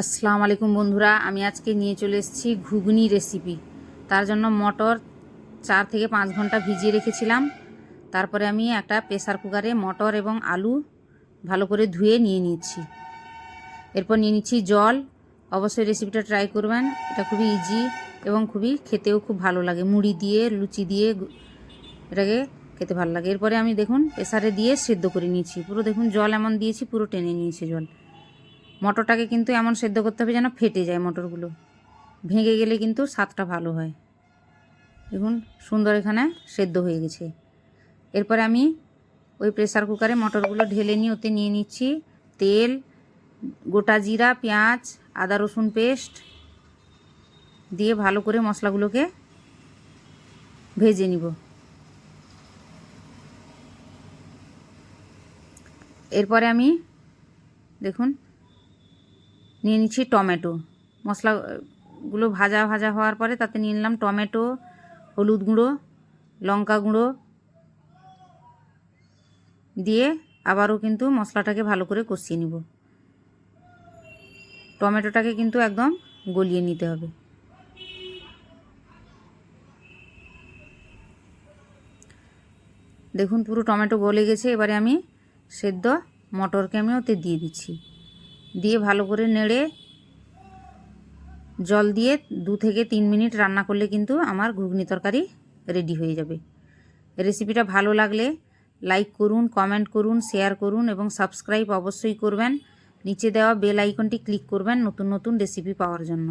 আসসালামু আলাইকুম বন্ধুরা, আমি আজকে নিয়ে চলে এসেছি ঘুগনি রেসিপি তার জন্য মটর চার থেকে পাঁচ ঘণ্টা ভিজিয়ে রেখেছিলাম। তারপরে আমি একটা প্রেসার কুকারে মটর এবং আলু ভালো করে ধুয়ে নিয়ে নিচ্ছি এরপর নিয়ে নিচ্ছি জল। অবশ্যই রেসিপিটা ট্রাই করবেন, এটা খুবই ইজি এবং খুবই খেতেও খুব ভালো লাগে। মুড়ি দিয়ে, লুচি দিয়ে এটাকে খেতে ভালো লাগে। এরপরে আমি দেখুন প্রেসারে দিয়ে সেদ্ধ করে নিয়েছি। পুরো দেখুন জল এমন দিয়েছি, পুরো টেনে নিয়েছি জল। মটরটাকে কিন্তু এমন সেদ্ধ করতে হবে যেন ফেটে যায় মটরগুলো। ভেঙে গেলে কিন্তু স্বাদটা ভালো হয়। দেখুন, সুন্দর এখানে সেদ্ধ হয়ে গেছে। এরপরে আমি ওই প্রেসার কুকারে মটরগুলো ঢেলে নিয়ে ওতে নিয়ে নিচ্ছি তেল, গোটা জিরা, পেঁয়াজ, আদা, রসুন পেস্ট দিয়ে ভালো করে মশলাগুলোকে ভেজে নিব। এরপরে আমি দেখুন নিয়ে নিচ্ছি টমেটো। মশলাগুলো ভাজা ভাজা হওয়ার পরে তাতে নিয়ে নিলাম টমেটো, হলুদ গুঁড়ো, লঙ্কা গুঁড়ো। দিয়ে আবারও কিন্তু মশলাটাকে ভালো করে কষিয়ে নিব। টমেটোটাকে কিন্তু একদম গলিয়ে নিতে হবে। দেখুন পুরো টমেটো গলে গেছে। এবারে আমি সেদ্ধ মটরকে আমি ওতে দিয়ে দিচ্ছি। দিয়ে ভালো করে নেড়ে জল দিয়ে দু থেকে তিন মিনিট রান্না করলে কিন্তু আমার ঘুগনি তরকারি রেডি হয়ে যাবে। রেসিপিটা ভালো লাগলে লাইক করুন কমেন্ট করুন শেয়ার করুন এবং সাবস্ক্রাইব অবশ্যই করবেন। নিচে দেওয়া বেল আইকনটি ক্লিক করবেন নতুন নতুন রেসিপি পাওয়ার জন্য।